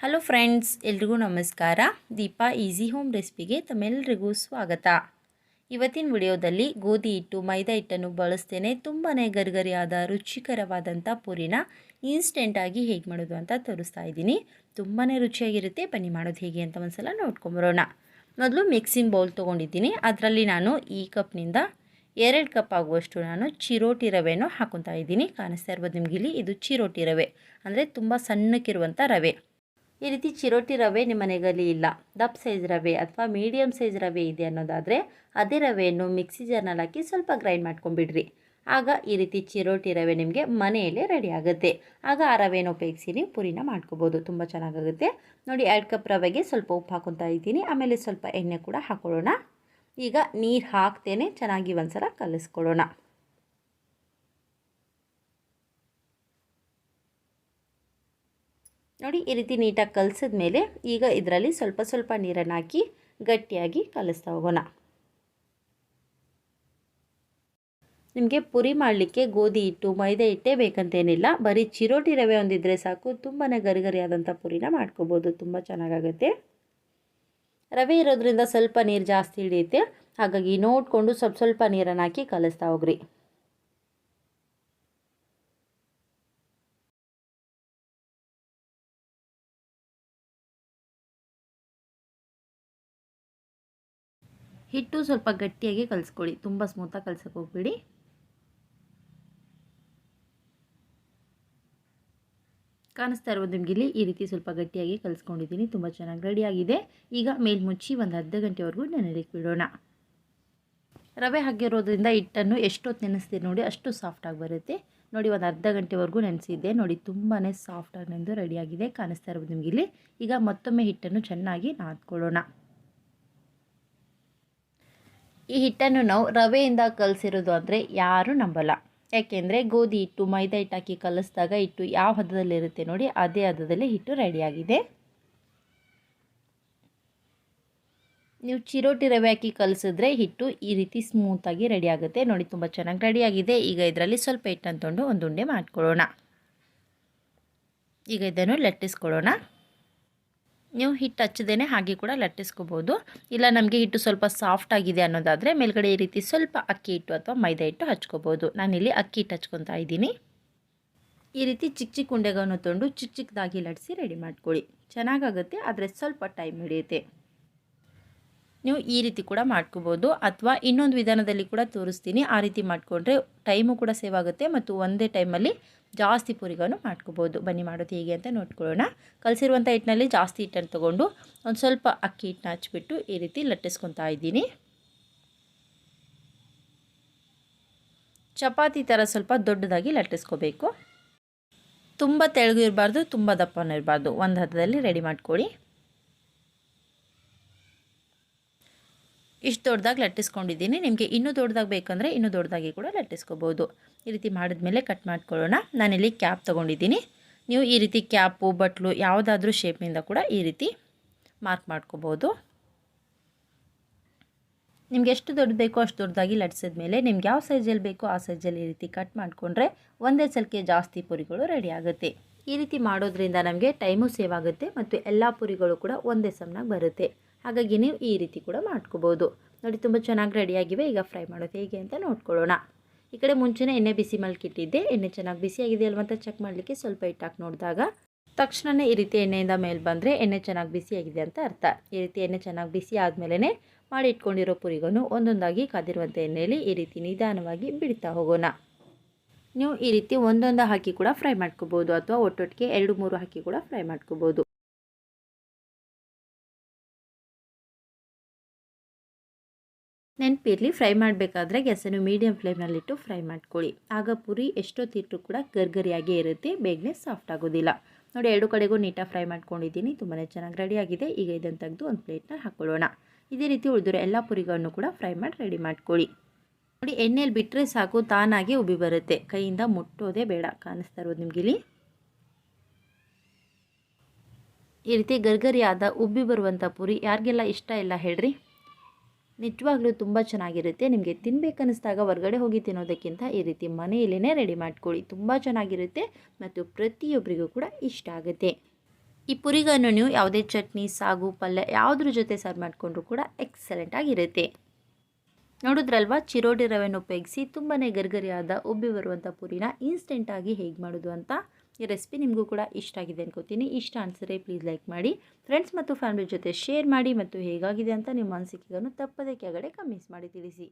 Hello friends ಎಲ್ರಿಗೂ ನಮಸ್ಕಾರ. Deepa easy home ರೆಸಿಪಿಗೆ ತಮ್ಮೆಲ್ಲರಿಗೂ ಸ್ವಾಗತ. ಇವತ್ತಿನ ವಿಡಿಯೋದಲ್ಲಿ ಗೋಧಿ ಹಿಟ್ಟು, ಮೈದಾ ಹಿಟ್ಟನ್ನು ಬಳಸ್ತೇನೆ. ತುಂಬಾ ಗರಿಗರಿಯಾದ ರುಚಿಕರವಾದಂಥ ಪೂರಿನ ಇನ್ಸ್ಟೆಂಟಾಗಿ ಹೇಗೆ ಮಾಡೋದು ಅಂತ ತೋರಿಸ್ತಾ ಇದ್ದೀನಿ. ತುಂಬಾ ರುಚಿಯಾಗಿರುತ್ತೆ. ಬನ್ನಿ ಮಾಡೋದು ಹೇಗೆ ಅಂತ ಒಂದ್ಸಲ ನೋಡ್ಕೊಂಬರೋಣ. ಮೊದಲು ಮಿಕ್ಸಿಂಗ್ ಬೌಲ್ ತೊಗೊಂಡಿದ್ದೀನಿ. ಅದರಲ್ಲಿ ನಾನು ಈ ಕಪ್ನಿಂದ ಎರಡು ಕಪ್ ಆಗುವಷ್ಟು ನಾನು ಚಿರೋಟಿ ರವೆನೂ ಹಾಕೊತಾ ಇದ್ದೀನಿ. ಕಾಣಿಸ್ತಾ ಇರ್ಬೋದು ನಿಮಗಿಲ್ಲಿ ಇದು ಚಿರೋಟಿ ರವೆ. ಅಂದರೆ ತುಂಬ ಸಣ್ಣಕ್ಕಿರುವಂಥ ರವೆ. ಈ ರೀತಿ ಚಿರೋಟಿ ರವೆ ನಿಮ್ಮ ಮನೆಯಲ್ಲಿ ಇಲ್ಲ. ದಪ್ಪ ಸೈಜ್ ರವೆ ಅಥವಾ ಮೀಡಿಯಮ್ ಸೈಜ್ ರವೆ ಇದೆ ಅನ್ನೋದಾದರೆ ಅದೇ ರವೆಯನ್ನು ಮಿಕ್ಸಿ ಜಾರ್ನಲ್ಲಿ ಹಾಕಿ ಸ್ವಲ್ಪ ಗ್ರೈಂಡ್ ಮಾಡ್ಕೊಂಬಿಡ್ರಿ ಆಗ ಈ ರೀತಿ ಚಿರೋಟಿ ರವೆ ನಿಮಗೆ ಮನೆಯಲ್ಲೇ ರೆಡಿ ಆಗುತ್ತೆ. ಆಗ ಆ ರವೆನ ಉಪಯೋಗಿಸಿ ನೀವು ಪುರಿನ ಮಾಡ್ಕೋಬೋದು. ತುಂಬ ಚೆನ್ನಾಗಾಗುತ್ತೆ. ನೋಡಿ ಎರಡು ಕಪ್ ರವೆಗೆ ಸ್ವಲ್ಪ ಉಪ್ಪು ಹಾಕೊತಾ ಇದ್ದೀನಿ. ಆಮೇಲೆ ಸ್ವಲ್ಪ ಎಣ್ಣೆ ಕೂಡ ಹಾಕೊಳ್ಳೋಣ. ಈಗ ನೀರು ಹಾಕ್ತೇನೆ. ಚೆನ್ನಾಗಿ ಒಂದು ಸಲ ಕಲಿಸ್ಕೊಳ್ಳೋಣ. ನೋಡಿ, ಈ ರೀತಿ ನೀಟಾಗಿ ಕಲಸಿದ ಮೇಲೆ ಈಗ ಇದರಲ್ಲಿ ಸ್ವಲ್ಪ ಸ್ವಲ್ಪ ನೀರನ್ನು ಹಾಕಿ ಗಟ್ಟಿಯಾಗಿ ಕಲಿಸ್ತಾ ಹೋಗೋಣ. ನಿಮಗೆ ಪುರಿ ಮಾಡಲಿಕ್ಕೆ ಗೋಧಿ ಹಿಟ್ಟು, ಮೈದಾ ಹಿಟ್ಟೇ ಬೇಕಂತೇನಿಲ್ಲ. ಬರೀ ಚಿರೋಟಿ ರವೆ ಒಂದಿದ್ರೆ ಸಾಕು. ತುಂಬಾ ಗರಿಗರಿಯಾದಂಥ ಪುರಿನ ಮಾಡ್ಕೋಬೋದು. ತುಂಬ ಚೆನ್ನಾಗಾಗುತ್ತೆ. ರವೆ ಇರೋದ್ರಿಂದ ಸ್ವಲ್ಪ ನೀರು ಜಾಸ್ತಿ ಹಿಡಿಯುತ್ತೆ. ಹಾಗಾಗಿ ನೋಡಿಕೊಂಡು ಸ್ವಲ್ಪ ಸ್ವಲ್ಪ ನೀರನ್ನು ಹಾಕಿ ಕಲಿಸ್ತಾ ಹೋಗ್ರಿ. ಹಿಟ್ಟು ಸ್ವಲ್ಪ ಗಟ್ಟಿಯಾಗಿ ಕಲಿಸ್ಕೊಳ್ಳಿ. ತುಂಬ ಸ್ಮೂತಾಗಿ ಕಲ್ಸಕ್ಕೆ ಹೋಗ್ಬೇಡಿ. ಕಾಣಿಸ್ತಾ ಇರ್ಬೋದು ನಿಮಗೆ ಇಲ್ಲಿ ಈ ರೀತಿ ಸ್ವಲ್ಪ ಗಟ್ಟಿಯಾಗಿ ಕಲಿಸ್ಕೊಂಡಿದ್ದೀನಿ. ತುಂಬ ಚೆನ್ನಾಗಿ ರೆಡಿಯಾಗಿದೆ ಈಗ ಮೇಲ್ಮುಚ್ಚಿ ಒಂದು ಅರ್ಧ ಗಂಟೆವರೆಗೂ ನೆನೆಲಿಕ್ಕೆ ಬಿಡೋಣ. ರವೆ ಹಾಕಿರೋದ್ರಿಂದ ಹಿಟ್ಟನ್ನು ಎಷ್ಟೊತ್ತು ನೆನೆಸ್ತೀರಿ ನೋಡಿ ಅಷ್ಟು ಸಾಫ್ಟಾಗಿ ಬರುತ್ತೆ. ನೋಡಿ ಒಂದು ಅರ್ಧ ಗಂಟೆವರೆಗೂ ನೆನೆಸಿದ್ದೆ. ನೋಡಿ ತುಂಬಾ ಸಾಫ್ಟಾಗಿ ನೆಂದು ರೆಡಿಯಾಗಿದೆ ಕಾಣಿಸ್ತಾ ಇರ್ಬೋದು ನಿಮಗಿಲ್ಲಿ ಈಗ ಮತ್ತೊಮ್ಮೆ ಹಿಟ್ಟನ್ನು ಚೆನ್ನಾಗಿ ನಾದ್ಕೊಳ್ಳೋಣ. ಈ ಹಿಟ್ಟನ್ನು ನಾವು ರವೆಯಿಂದ ಕಲಸಿರೋದು ಅಂದರೆ ಯಾರೂ ನಂಬಲ್ಲ. ಯಾಕೆಂದರೆ ಗೋಧಿ ಹಿಟ್ಟು, ಮೈದಾ ಹಿಟ್ಟು ಹಾಕಿ ಕಲಿಸಿದಾಗ ಹಿಟ್ಟು ಯಾವ ಹದದಲ್ಲಿರುತ್ತೆ ನೋಡಿ ಅದೇ ಹದದಲ್ಲಿ ಹಿಟ್ಟು ರೆಡಿಯಾಗಿದೆ ನೀವು ಚಿರೋಟಿ ರವೆ ಹಾಕಿ ಕಲಿಸಿದ್ರೆ ಹಿಟ್ಟು ಈ ರೀತಿ ಸ್ಮೂತಾಗಿ ರೆಡಿ ಆಗುತ್ತೆ. ನೋಡಿ ತುಂಬ ಚೆನ್ನಾಗಿ ರೆಡಿಯಾಗಿದೆ ಈಗ ಇದರಲ್ಲಿ ಸ್ವಲ್ಪ ಹಿಟ್ಟನ್ನು ತೊಗೊಂಡು ಒಂದು ಉಂಡೆ ಮಾಡ್ಕೊಳ್ಳೋಣ. ಈಗ ಇದನ್ನು ಲಟ್ಟಿಸ್ಕೊಳ್ಳೋಣ. ನೀವು ಹಿಟ್ಟು ಹಚ್ಚದೇ ಹಾಗೆ ಕೂಡ ಲಟ್ಟಿಸ್ಕೋಬೋದು. ಇಲ್ಲ ನಮಗೆ ಹಿಟ್ಟು ಸ್ವಲ್ಪ ಸಾಫ್ಟ್ ಆಗಿದೆ ಅನ್ನೋದಾದರೆ ಮೇಲ್ಗಡೆ ಈ ರೀತಿ ಸ್ವಲ್ಪ ಅಕ್ಕಿ ಹಿಟ್ಟು ಅಥವಾ ಮೈದಾ ಹಿಟ್ಟು ಹಚ್ಕೋಬೋದು. ನಾನಿಲ್ಲಿ ಅಕ್ಕಿ ಹಿಟ್ಟು ಹಚ್ಕೊತಾ ಇದ್ದೀನಿ. ಈ ರೀತಿ ಚಿಕ್ಕ ಚಿಕ್ಕ ಉಂಡೆಗಳನ್ನು ತೊಗೊಂಡು ಚಿಕ್ಕ ಚಿಕ್ಕದಾಗಿ ಲಟ್ಟಿಸಿ ರೆಡಿ ಮಾಡ್ಕೊಳ್ಳಿ. ಚೆನ್ನಾಗಾಗುತ್ತೆ, ಆದರೆ ಸ್ವಲ್ಪ ಟೈಮ್ ಹಿಡಿಯುತ್ತೆ. ನೀವು ಈ ರೀತಿ ಕೂಡ ಮಾಡ್ಕೋಬೋದು. ಅಥವಾ ಇನ್ನೊಂದು ವಿಧಾನದಲ್ಲಿ ಕೂಡ ತೋರಿಸ್ತೀನಿ. ಆ ರೀತಿ ಮಾಡಿಕೊಂಡ್ರೆ ಟೈಮು ಕೂಡ ಸೇವ್ ಆಗುತ್ತೆ ಮತ್ತು ಒಂದೇ ಟೈಮಲ್ಲಿ ಜಾಸ್ತಿ ಪುರಿಗಳನ್ನು ಮಾಡ್ಕೋಬೋದು. ಬನ್ನಿ ಮಾಡೋದು ಹೇಗೆ ಅಂತ ನೋಡ್ಕೊಳ್ಳೋಣ. ಕಲಸಿರುವಂಥ ಹಿಟ್ಟಿನಲ್ಲಿ ಜಾಸ್ತಿ ಹಿಟ್ಟನ್ನು ತೊಗೊಂಡು ಒಂದು ಸ್ವಲ್ಪ ಅಕ್ಕಿ ಹಿಟ್ಟನ್ನ ಹಚ್ಬಿಟ್ಟು ಈ ರೀತಿ ಲಟ್ಟಿಸ್ಕೊತಾ ಇದ್ದೀನಿ. ಚಪಾತಿ ಥರ ಸ್ವಲ್ಪ ದೊಡ್ಡದಾಗಿ ಲಟ್ಟಿಸ್ಕೋಬೇಕು. ತುಂಬ ತೆಳಗು ಇರಬಾರ್ದು, ತುಂಬ ದಪ್ಪನೂ ಇರಬಾರ್ದು. ಒಂದು ಹದದಲ್ಲಿ ರೆಡಿ ಮಾಡ್ಕೊಳ್ಳಿ. ಇಷ್ಟು ದೊಡ್ಡದಾಗಿ ಲಟ್ಟಿಸ್ಕೊಂಡಿದ್ದೀನಿ. ನಿಮಗೆ ಇನ್ನೂ ದೊಡ್ಡದಾಗಿ ಬೇಕಂದರೆ ಇನ್ನೂ ದೊಡ್ಡದಾಗಿ ಕೂಡ ಲಟ್ಟಿಸ್ಕೋಬೋದು. ಈ ರೀತಿ ಮಾಡಿದ್ಮೇಲೆ ಕಟ್ ಮಾಡ್ಕೊಳ್ಳೋಣ. ನಾನಿಲ್ಲಿ ಕ್ಯಾಪ್ ತೊಗೊಂಡಿದ್ದೀನಿ. ನೀವು ಈ ರೀತಿ ಕ್ಯಾಪು, ಬಟ್ಲು ಯಾವುದಾದ್ರೂ ಶೇಪ್ನಿಂದ ಕೂಡ ಈ ರೀತಿ ಮಾರ್ಕ್ ಮಾಡ್ಕೋಬೋದು. ನಿಮ್ಗೆ ಎಷ್ಟು ದೊಡ್ಡ ಬೇಕೋ ಅಷ್ಟು ದೊಡ್ಡದಾಗಿ ಲಟ್ಸಿದ್ಮೇಲೆ ನಿಮ್ಗೆ ಯಾವ ಸೈಜಲ್ಲಿ ಬೇಕೋ ಆ ಸೈಜಲ್ಲಿ ಈ ರೀತಿ ಕಟ್ ಮಾಡಿಕೊಂಡ್ರೆ ಒಂದೇ ಸಲಕ್ಕೆ ಜಾಸ್ತಿ ಪುರಿಗಳು ರೆಡಿ ಆಗುತ್ತೆ. ಈ ರೀತಿ ಮಾಡೋದ್ರಿಂದ ನಮಗೆ ಟೈಮು ಸೇವ್ ಆಗುತ್ತೆ ಮತ್ತು ಎಲ್ಲ ಪುರಿಗಳು ಕೂಡ ಒಂದೇ ಸಮನಾಗಿ ಬರುತ್ತೆ. ಹಾಗಾಗಿ ನೀವು ಈ ರೀತಿ ಕೂಡ ಮಾಡ್ಕೋಬೋದು. ನೋಡಿ, ತುಂಬ ಚೆನ್ನಾಗಿ ರೆಡಿಯಾಗಿವೆ. ಈಗ ಫ್ರೈ ಮಾಡೋದು ಹೇಗೆ ಅಂತ ನೋಡ್ಕೊಳ್ಳೋಣ. ಈ ಕಡೆ ಮುಂಚೆನೇ ಎಣ್ಣೆ ಬಿಸಿ ಮಲ್ಕಿಟ್ಟಿದ್ದೆ. ಎಣ್ಣೆ ಚೆನ್ನಾಗಿ ಬಿಸಿಯಾಗಿದೆ ಅಲ್ವ ಅಂತ ಚೆಕ್ ಮಾಡಲಿಕ್ಕೆ ಸ್ವಲ್ಪ ಹಿಟ್ಟಾಕಿ ನೋಡಿದಾಗ ತಕ್ಷಣವೇ ಈ ರೀತಿ ಎಣ್ಣೆಯಿಂದ ಮೇಲೆ ಬಂದರೆ ಎಣ್ಣೆ ಚೆನ್ನಾಗಿ ಬಿಸಿ ಆಗಿದೆ ಅಂತ ಅರ್ಥ. ಈ ರೀತಿ ಎಣ್ಣೆ ಚೆನ್ನಾಗಿ ಬಿಸಿ ಆದಮೇಲೆ ಮಾಡಿ ಇಟ್ಕೊಂಡಿರೋ ಪುರಿಗೂ ಒಂದೊಂದಾಗಿ ಕಾದಿರುವಂಥ ಎಣ್ಣೆಯಲ್ಲಿ ಈ ರೀತಿ ನಿಧಾನವಾಗಿ ಬಿಡ್ತಾ ಹೋಗೋಣ. ನೀವು ಈ ರೀತಿ ಒಂದೊಂದು ಹಾಕಿ ಕೂಡ ಫ್ರೈ ಮಾಡ್ಕೋಬೋದು ಅಥವಾ ಒಟ್ಟೊಟ್ಟಿಗೆ ಎರಡು, ಮೂರು ಹಾಕಿ ಕೂಡ ಫ್ರೈ ಮಾಡ್ಕೋಬೋದು. ನೆನಪಿರಲಿ, ಫ್ರೈ ಮಾಡಬೇಕಾದ್ರೆ ಗ್ಯಾಸನ್ನು ಮೀಡಿಯಂ ಫ್ಲೇಮ್ನಲ್ಲಿಟ್ಟು ಫ್ರೈ ಮಾಡ್ಕೊಳ್ಳಿ. ಆಗ ಪುರಿ ಎಷ್ಟೊತ್ತಿಟ್ಟರು ಕೂಡ ಗರ್ಗರಿಯಾಗೇ ಇರುತ್ತೆ, ಬೇಗನೆ ಸಾಫ್ಟ್ ಆಗೋದಿಲ್ಲ. ನೋಡಿ, ಎರಡು ಕಡೆಗೂ ನೀಟಾಗಿ ಫ್ರೈ ಮಾಡ್ಕೊಂಡಿದ್ದೀನಿ ತುಂಬಾ ಚೆನ್ನಾಗಿ ರೆಡಿಯಾಗಿದೆ ಈಗ ಇದನ್ನು ತೆಗೆದು ಒಂದು ಪ್ಲೇಟ್ನ ಹಾಕ್ಕೊಳ್ಳೋಣ. ಇದೇ ರೀತಿ ಉಳಿದಿರೋ ಎಲ್ಲ ಪುರಿಗಳನ್ನು ಕೂಡ ಫ್ರೈ ಮಾಡಿ ರೆಡಿ ಮಾಡ್ಕೊಳ್ಳಿ. ನೋಡಿ ಎಣ್ಣೆಯಲ್ಲಿ ಬಿಟ್ಟರೆ ಸಾಕು, ತಾನಾಗಿ ಉಬ್ಬಿ ಬರುತ್ತೆ. ಕೈಯಿಂದ ಮುಟ್ಟೋದೇ ಬೇಡ, ಕಾಣಿಸ್ತಾ ಇರೋದು ನಿಮ್ಗೆ ಇಲ್ಲಿ? ಈ ರೀತಿ ಗರ್ಗರಿಯಾದ ಉಬ್ಬಿ ಬರುವಂಥ ಪುರಿ ಯಾರಿಗೆಲ್ಲ ಇಷ್ಟ ಇಲ್ಲ ಹೇಳ್ರಿ. ನಿಜವಾಗ್ಲೂ ತುಂಬ ಚೆನ್ನಾಗಿರುತ್ತೆ. ನಿಮಗೆ ತಿನ್ಬೇಕನ್ನಿಸ್ದಾಗ ಹೊರಗಡೆ ಹೋಗಿ ತಿನ್ನೋದಕ್ಕಿಂತ ಈ ರೀತಿ ಮನೆಯಲ್ಲೇ ರೆಡಿ ಮಾಡ್ಕೊಳ್ಳಿ. ತುಂಬ ಚೆನ್ನಾಗಿರುತ್ತೆ ಮತ್ತು ಪ್ರತಿಯೊಬ್ಬರಿಗೂ ಕೂಡ ಇಷ್ಟ ಆಗುತ್ತೆ. ಈ ಪುರಿಗನ್ನು ನೀವು ಯಾವುದೇ ಚಟ್ನಿ, ಸಾಗು, ಪಲ್ಯ ಯಾವುದ್ರ ಜೊತೆ ಸರ್ವ್ ಮಾಡಿಕೊಂಡ್ರು ಕೂಡ ಎಕ್ಸಲೆಂಟ್ ಆಗಿರುತ್ತೆ. ನೋಡಿದ್ರಲ್ವಾ? ಚಿರೋಡಿ ರವೆನ ಉಪಯೋಗಿಸಿ ತುಂಬಾ ಗರ್ಗರಿಯಾದ ಉಬ್ಬಿ ಬರುವಂಥ ಪುರಿನ ಇನ್ಸ್ಟೆಂಟಾಗಿ ಹೇಗೆ ಮಾಡೋದು ಅಂತ? ಈ ರೆಸಿಪಿ ನಿಮಗೂ ಕೂಡ ಇಷ್ಟ ಆಗಿದೆ ಅನ್ಕೋತೀನಿ. ಇಷ್ಟ ಅನಿಸಿದ್ರೆ ಪ್ಲೀಸ್ ಲೈಕ್ ಮಾಡಿ ಫ್ರೆಂಡ್ಸ್ ಮತ್ತು ಫ್ಯಾಮಿಲಿ ಜೊತೆ ಶೇರ್ ಮಾಡಿ ಮತ್ತು ಹೇಗಾಗಿದೆ ಅಂತ ನಿಮ್ಮ ಅನಿಸಿಕೆಗಳನ್ನು ತಪ್ಪದೇ ಕೆಳಗಡೆ ಕಮೆಂಟ್ಸ್ ಮಾಡಿ ತಿಳಿಸಿ.